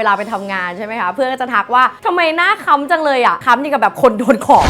เวลาไปทำงานใช่ไหมคะ เพื่อนก็จะทักว่าทำไมหน้าค้ำจังเลยอะค้ำนี่กับแบบคนโดนของ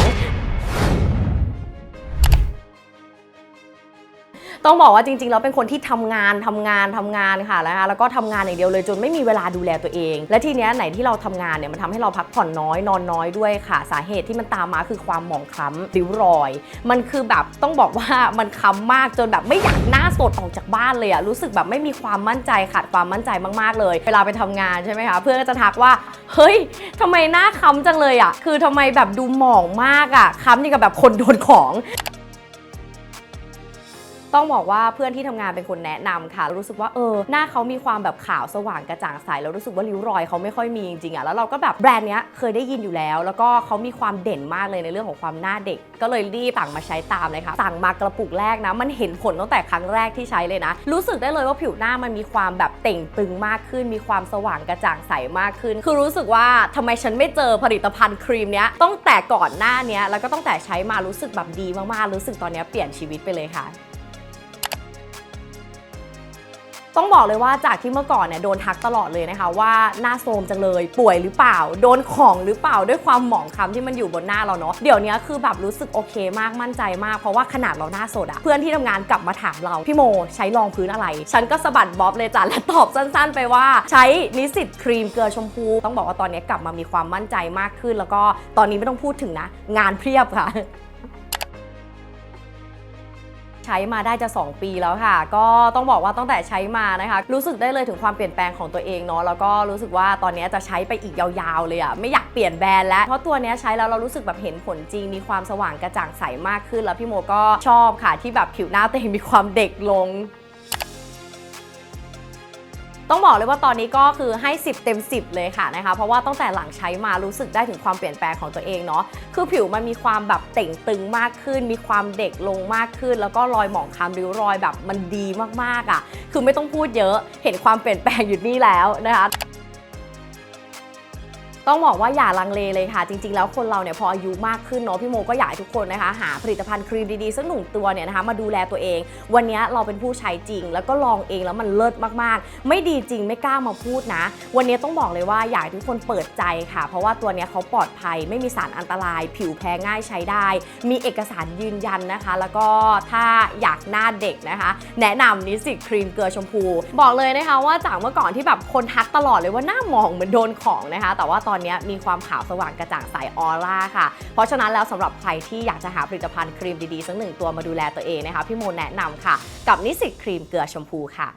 ต้องบอกว่าจริงๆแล้วเป็นคนที่ทำงานทำงานทำงานค่ะนะคะแล้วก็ทำงานอย่างเดียวเลยจนไม่มีเวลาดูแลตัวเอง และทีเนี้ยไหนที่เราทำงานเนี่ยมันทำให้เราพักผ่อนน้อยนอนน้อยด้วยค่ะ สาเหตุที่มันตามมาคือความหมองคล้ำริ้วรอย มันคือแบบต้องบอกว่ามันคล้ำมากจนแบบไม่อยากหน้าสดออกจากบ้านเลยอะรู้สึกแบบไม่มีความมั่นใจขาดความมั่นใจมากๆเลย เวลาไปทำงานใช่ไหมคะเพื่อนก็จะทักว่าเฮ้ยทำไมหน้าคล้ำจังเลยอะคือทำไมแบบดูหมองมากอะคล้ำนี่กับแบบคนโดนของ ต้องบอกว่าเพื่อนที่ทำงานเป็นคนแนะนำค่ะ รู้สึกว่าเออหน้าเขามีความแบบขาวสว่างกระจ่างใสแล้วรู้สึกว่าริ้วรอยเขาไม่ค่อยมีจริงๆอะแล้วเราก็แบบแบรนด์เนี้ยเคยได้ยินอยู่แล้ว แล้วก็เขามีความเด่นมากเลยในเรื่องของความหน้าเด็ก ก็เลยรีบสั่งมาใช้ตามเลยค่ะสั่งมากระปุกแรกนะ มันเห็นผลตั้งแต่ครั้งแรกที่ใช้เลยนะ รู้สึกได้เลยว่าผิวหน้ามันมีความแบบเต่งตึงมากขึ้น มีความสว่างกระจ่างใสมากขึ้น คือรู้สึกว่าทำไมฉันไม่เจอผลิตภัณฑ์ครีมเนี้ยตั้งแต่ก่อนหน้าเนี้ยแล้วก็ตั้งแต่ใช้มารู้สึกแบบดีมากๆรู้สึกตอนนี้เปลี่ยนชีวิตไปเลยค่ะ ต้องบอกเลยว่าจากที่เมื่อก่อนเนี่ยโดนทักตลอดเลยนะคะ ว่าหน้าโทรมจังเลย ป่วยหรือเปล่า โดนของหรือเปล่าด้วยความหมองคล้ำที่มันอยู่บนหน้าเราเนาะเดี๋ยวนี้คือแบบรู้สึกโอเคมากมั่นใจมากเพราะว่าขนาดเราหน้าสดอะเพื่อนที่ทำงานกลับมาถามเรา พี่โมใช้รองพื้นอะไร ฉันก็สะบัดบ๊อบเลยจ้ะและตอบสั้น ๆ ไปว่า ใช้นิสิตครีมเกลือชมพู ต้องบอกว่าตอนนี้กลับมามีความมั่นใจมากขึ้น แล้วก็ตอนนี้ไม่ต้องพูดถึงนะ งานเพียบค่ะ ช้มาได้จะ 2 ปีแล้วค่ะ ก็ต้องบอกว่าตั้งแต่ใช้มานะคะ รู้สึกได้เลยถึงความเปลี่ยนแปลงของตัวเองเนาะแล้วก็รู้สึกว่าตอนนี้จะใช้ไปอีกยาวๆเลยอะไม่อยากเปลี่ยนแบรนด์แล้วเพราะตัวเนี้ยใช้แล้วเรารู้สึกแบบเห็นผลจริงมีความสว่างกระจ่างใสมากขึ้น แล้วพี่โมก็ชอบค่ะที่แบบผิวหน้าตัวเองมีความเด็กลง ต้องบอกเลยว่าตอนนี้ก็คือให้ 10 เต็ม 10 เลยค่ะนะคะ เพราะว่าตั้งแต่หลังใช้มารู้สึกได้ถึงความเปลี่ยนแปลงของตัวเองเนาะคือผิวมันมีความแบบเต่งตึงมากขึ้น มีความเด็กลงมากขึ้น แล้วก็รอยหมองคล้ำริ้วรอยแบบมันดีมากๆอะ่ะ คือไม่ต้องพูดเยอะเห็นความเปลี่ยนแปลงอยู่นี่แล้วนะคะ ต้องบอกว่าอย่าลังเลเลยค่ะ จริง ๆ แล้วคนเราเนี่ยพออายุมากขึ้นเนาะพี่โมก็อยากให้ทุกคนนะคะหาผลิตภัณฑ์ครีมดีๆสักหนึ่งตัวเนี่ยนะคะมาดูแลตัวเอง วันนี้เราเป็นผู้ใช้จริง แล้วก็ลองเองแล้วมันเลิศมากๆ ไม่ดีจริงไม่กล้ามาพูดนะ วันนี้ต้องบอกเลยว่าอยากให้ทุกคนเปิดใจค่ะ เพราะว่าตัวเนี้ยเขาปลอดภัยไม่มีสารอันตราย ผิวแพ้ง่ายใช้ได้ มีเอกสารยืนยันนะคะ แล้วก็ถ้าอยากหน้าเด็กนะคะ แนะนำนิสิตครีมเกลือชมพู บอกเลยนะคะว่าจากเมื่อก่อนที่แบบคนทักตลอดเลยว่าหน้าหมองเหมือนโดนของนะคะ แต่ว่าตอนนี้มีความขาวสว่างกระจ่างใสออร่าค่ะ เพราะฉะนั้นแล้วสำหรับใครที่อยากจะหาผลิตภัณฑ์ครีมดีๆสักหนึ่งตัวมาดูแลตัวเองนะคะพี่โมแนะนำค่ะ กับนิสิตครีมเกลือชมพูค่ะ